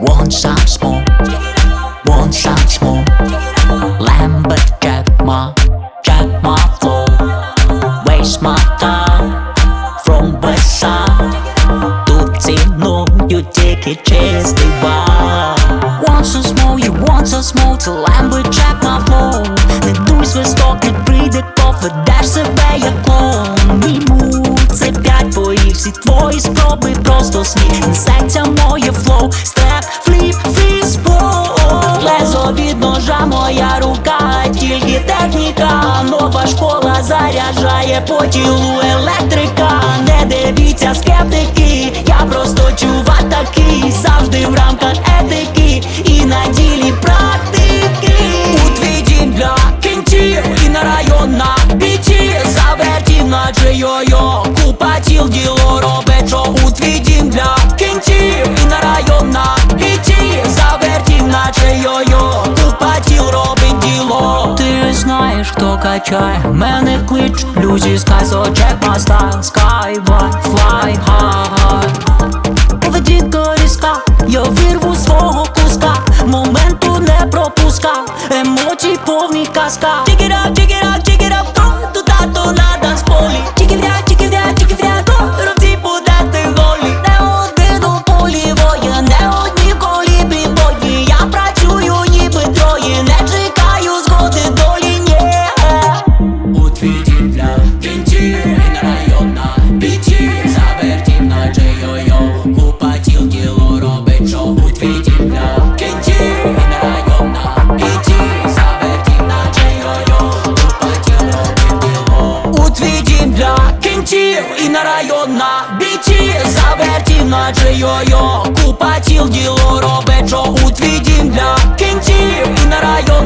One size more, one size more. Lambert Jack Ma, Jack Ma flow. Waste my time from west side. Do you know you take it chase the wild? One so small, you want so small to Lambert Jack Ma. Всі твої спроби просто сміх Несеться моє флоу, степ, фліп, фріз, Лезо від ножа, моя рука, тільки техніка. Нова школа заряджає по тілу електрика. Не дивіться скептики, я просто чувак такий. Завжди в рамках етики качає, мене клич Люзі скай, so check скай, style флай, хай Поведінка різка, я вірву свого куска. Моменту не пропуска, емоцій повні казка для кінців. І на район на біті Завертів наче йо-йо, купа тіл діло робить що У твій дім для кінців. І на район